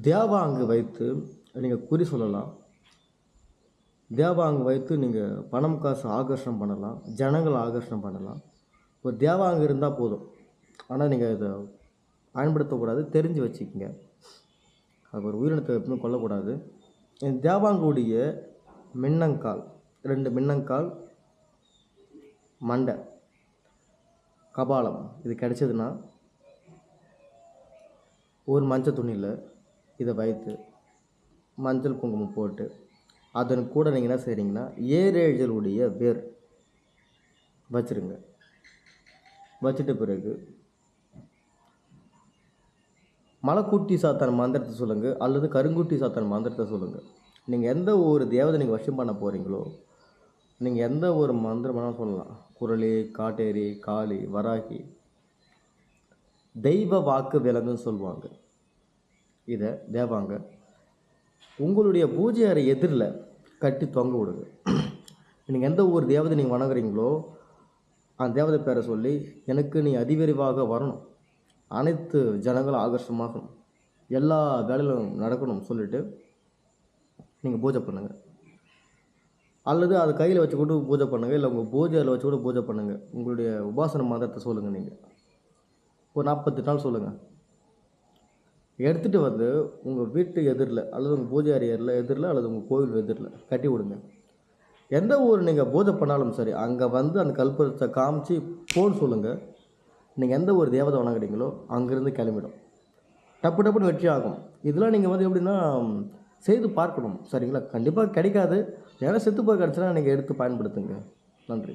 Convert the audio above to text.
தேவாங்கு வைத்து நீங்கள் குறி சொல்லலாம். தேவாங்கு வைத்து நீங்கள் பணம் காசு ஆகர்ஷணம் பண்ணலாம். ஜனங்களை ஆகர்ஷணம் பண்ணலாம். ஒரு தேவாங்கு இருந்தால் போதும். ஆனால் நீங்கள் இதை பயன்படுத்தக்கூடாது. தெரிஞ்சு வச்சுக்கோங்க. அது ஒரு உயிரினத்தை எப்பவுமே கொல்லக்கூடாது. இந்த தேவாங்குடைய மின்னங்கால் ரெண்டு மின்னங்கால் மண்டை கபாலம் இது கிடைச்சதுன்னா ஒரு மஞ்சள் துணியில் இதை வைத்து மஞ்சள் குங்குமம் போட்டு அதன் கூட நீங்கள் என்ன செய்கிறீங்கன்னா ஏரேழலுடைய வேர் வச்சிருங்க. வச்சுட்ட பிறகு மலைக்குட்டி சாத்தான் மந்திரத்தை சொல்லுங்கள் அல்லது கருங்குட்டி சாத்தான் மந்திரத்தை சொல்லுங்கள் நீங்கள் எந்த ஒரு தேவதை நீங்கள் வஷம் பண்ண போகிறீங்களோ நீங்கள் எந்த ஒரு மந்திரம் வேணாலும் சொல்லலாம். குரலி காட்டேரி காளி வராகி தெய்வ வாக்கு விலங்குன்னு சொல்லுவாங்க. இதை தேவாங்க. உங்களுடைய பூஜை அறை எதிரில் கட்டி தொங்க விடுங்க. நீங்கள் எந்த ஊர் தேவதை நீங்கள் வணங்குறீங்களோ அந்த தேவதை பேரை சொல்லி எனக்கு நீ அதிவிரைவாக வரணும். அனைத்து ஜனங்களும் ஆகர்ஷமாகணும் எல்லா வேலையிலும் நடக்கணும் சொல்லிவிட்டு நீங்கள் பூஜை பண்ணுங்கள் அல்லது அதை கையில் வச்சு கூட பூஜை பண்ணுங்கள் இல்லை உங்கள் பூஜையில் வச்சு கூட பூஜை பண்ணுங்கள் உங்களுடைய உபாசன மதத்தை சொல்லுங்கள் நீங்கள் ஒரு நாற்பத்தெட்டு நாள் சொல்லுங்கள் எடுத்துகிட்டு வந்து உங்கள் வீட்டு எதிரில் அல்லது உங்கள் பூஜை எதிரில் எதிரில் அல்லது உங்கள் கோவில் எதிரில் கட்டி விடுங்க. எந்த ஊர் நீங்கள் பூஜை பண்ணாலும் சரி அங்கே வந்து அந்த கல்புரத்தை காமிச்சு போன்னு சொல்லுங்கள் நீங்கள் எந்த ஒரு தேவதை வணங்குறீங்களோ அங்கேருந்து கிளம்பிடும். டப்பு டப்புன்னு வெற்றி ஆகும். இதெல்லாம் நீங்கள் வந்து எப்படின்னா செய்து பார்க்கணும். சரிங்களா? கண்டிப்பாக கிடைக்காது. ஏன்னா செத்து போய் கிடச்சுன்னா நீங்கள் எடுத்து பயன்படுத்துங்க. நன்றி.